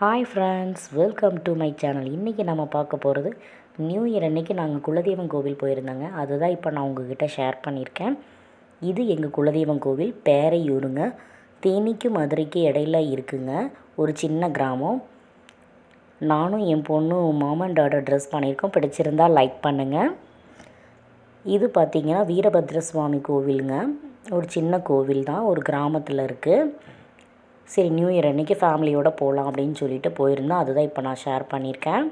Hi friends welcome to my channel இன்றைக்கி நம்ம பார்க்க போகிறது நியூ இயர் அன்னைக்கு நாங்கள் குலதெய்வம் கோவில் போயிருந்தோங்க. அதுதான் இப்போ நான் உங்ககிட்ட ஷேர் பண்ணியிருக்கேன். இது எங்கள் குலதெய்வம் கோவில் பேரையூருங்க. தேனிக்கு மதுரைக்கு இடையில இருக்குங்க. ஒரு சின்ன கிராமம். நானும் என் பொண்ணும் மாமன் டாடர் ட்ரெஸ் பண்ணியிருக்கோம். பிடிச்சிருந்தால் லைக் பண்ணுங்கள் இது பார்த்திங்கன்னா வீரபத்ர சுவாமி கோவிலுங்க. ஒரு சின்ன கோவில் தான் ஒரு கிராமத்தில் இருக்குது சரி நியூ இயர் அன்றைக்கி ஃபேமிலியோடு போகலாம் அப்படின்னு சொல்லிட்டு போயிருந்தோம். அதுதான் இப்போ நான் ஷேர் பண்ணியிருக்கேன்.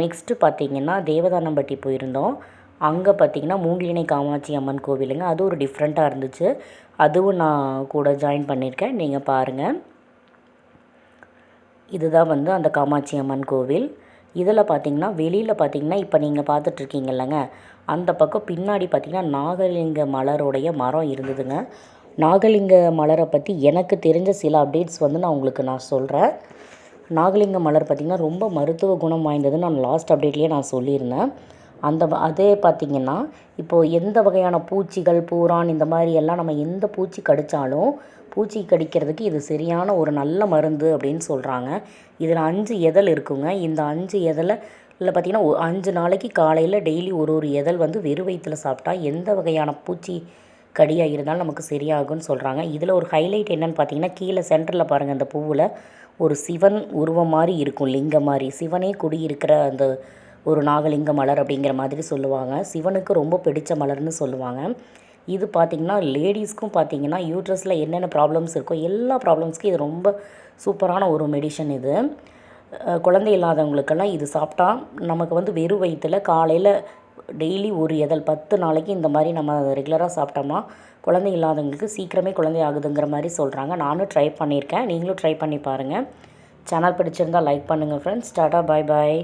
நெக்ஸ்ட்டு பார்த்திங்கன்னா தேவதானம்பட்டி போயிருந்தோம். அங்கே பார்த்திங்கன்னா மூங்கிலினை காமாட்சி அம்மன் கோவிலுங்க. அது ஒரு டிஃப்ரெண்ட்டாக இருந்துச்சு. அதுவும் நான் கூட ஜாயின் பண்ணியிருக்கேன். நீங்கள் பாருங்கள் இதுதான் வந்து அந்த காமாட்சி அம்மன் கோவில். இதில் பார்த்திங்கன்னா வெளியில் பார்த்திங்கன்னா இப்போ நீங்கள் பார்த்துட்ருக்கீங்கல்லங்க அந்த பக்கம் பின்னாடி பார்த்திங்கன்னா நாகலிங்க மலருடைய மரம் இருந்ததுங்க. நாகலிங்க மலரை பற்றி எனக்கு தெரிஞ்ச சில அப்டேட்ஸ் வந்து நான் உங்களுக்கு நான் சொல்கிறேன் நாகலிங்க மலர் பார்த்திங்கன்னா ரொம்ப மருத்துவ குணம் வாய்ந்ததுன்னு நான் லாஸ்ட் அப்டேட்லேயே நான் சொல்லியிருந்தேன். அந்த அதே பார்த்திங்கன்னா இப்போது எந்த வகையான பூச்சிகள் பூரான் இந்த மாதிரி எல்லாம் நம்ம எந்த பூச்சி கடித்தாலும் பூச்சி கடிக்கிறதுக்கு இது சரியான ஒரு நல்ல மருந்து அப்படின்னு சொல்கிறாங்க இதில் அஞ்சு எதல் இருக்குங்க. இந்த அஞ்சு எதலை இல்லை பார்த்திங்கன்னா அஞ்சு நாளைக்கு காலையில் டெய்லி ஒரு ஒரு எதல் வந்து வெறும் வயிற்றில் சாப்பிட்டா எந்த வகையான பூச்சி கடியாக இருந்தாலும் நமக்கு சரியாகும்னு சொல்கிறாங்க இதில் ஒரு ஹைலைட் என்னென்னு பார்த்தீங்கன்னா கீழே சென்டரில் பாருங்கள் அந்த பூவில் ஒரு சிவன் உருவம் மாதிரி இருக்கும் லிங்கம் மாதிரி. சிவனே குடியிருக்கிற அந்த ஒரு நாகலிங்க மலர் அப்படிங்கிற மாதிரி சொல்லுவாங்க. சிவனுக்கு ரொம்ப பிடித்த மலர்னு சொல்லுவாங்க. இது பார்த்திங்கன்னா லேடிஸ்க்கும் பார்த்திங்கன்னா யூட்ரஸில் என்னென்ன ப்ராப்ளம்ஸ் இருக்கோ எல்லா ப்ராப்ளம்ஸ்க்கும் இது ரொம்ப சூப்பரான ஒரு மெடிஷன் இது. குழந்தை இல்லாதவங்களுக்கெல்லாம் இது சாப்பிட்டா நமக்கு வந்து வெறும் வயிற்றில் காலையில் டெய்லி ஒரு எதல் பத்து நாளைக்கு இந்த மாதிரி நம்ம ரெகுலராக சாப்பிட்டோம்னா குழந்தை இல்லாதவங்களுக்கு சீக்கிரமே குழந்தை ஆகுதுங்கிற மாதிரி சொல்கிறாங்க நானும் ட்ரை பண்ணியிருக்கேன். நீங்களும் ட்ரை பண்ணி பாருங்கள் சேனல் பிடிச்சிருந்தால் லைக் பண்ணுங்கள் ஃப்ரெண்ட்ஸ் டாடா பாய் பாய்